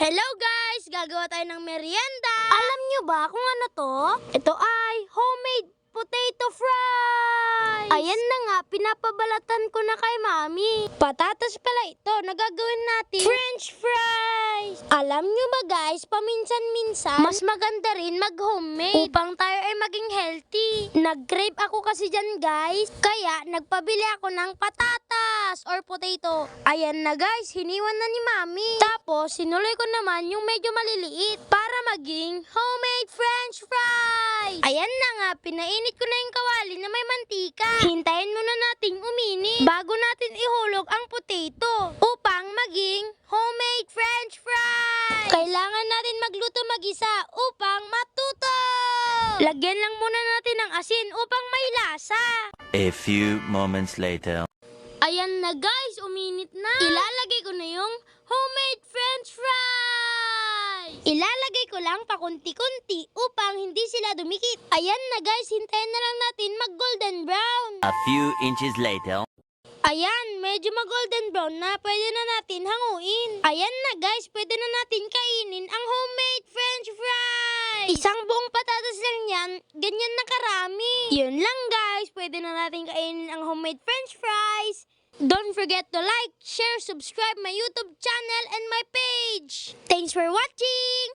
Hello guys! Gagawa tayo ng merienda! Alam nyo ba kung ano to? Ito ay homemade potato fries! Ayan na nga, pinapabalatan ko na kay mami. Patatas pala ito, nagagawin natin french fries! Alam nyo ba guys, paminsan-minsan, mas maganda rin mag-homemade upang tayo ay maging healthy. Nag-crave ako kasi dyan guys, kaya nagpabili ako ng patatas or potato. Ayan na guys, hiniwan na ni mami. Tapos, sinuloy ko naman yung medyo maliliit para maging homemade french fries. Ayan na nga, pinainit ko na yung kawali na may mantika. Hintayin muna nating umini bago natin ihulog ang potato upang maging homemade french fries. Kailangan natin magluto mag-isa upang matuto. Lagyan lang muna natin ng asin upang may lasa. A few moments later. Ayan na guys, uminit na. Ilalagay ko na yung homemade french fries. Ilalagay ko lang pakunti-kunti upang hindi sila dumikit. Ayan na guys, hintayin na lang natin mag golden brown. A few inches later. Ayan, medyo mag golden brown na. Pwede na natin hanguin. Ayan na guys, pwede na natin kainin ang homemade french fries. Isang buong patatas lang yan, ganyan na karami. Yun lang pwede na natin kainin ang homemade french fries. Don't forget to like, share, subscribe my YouTube channel and my page. Thanks for watching!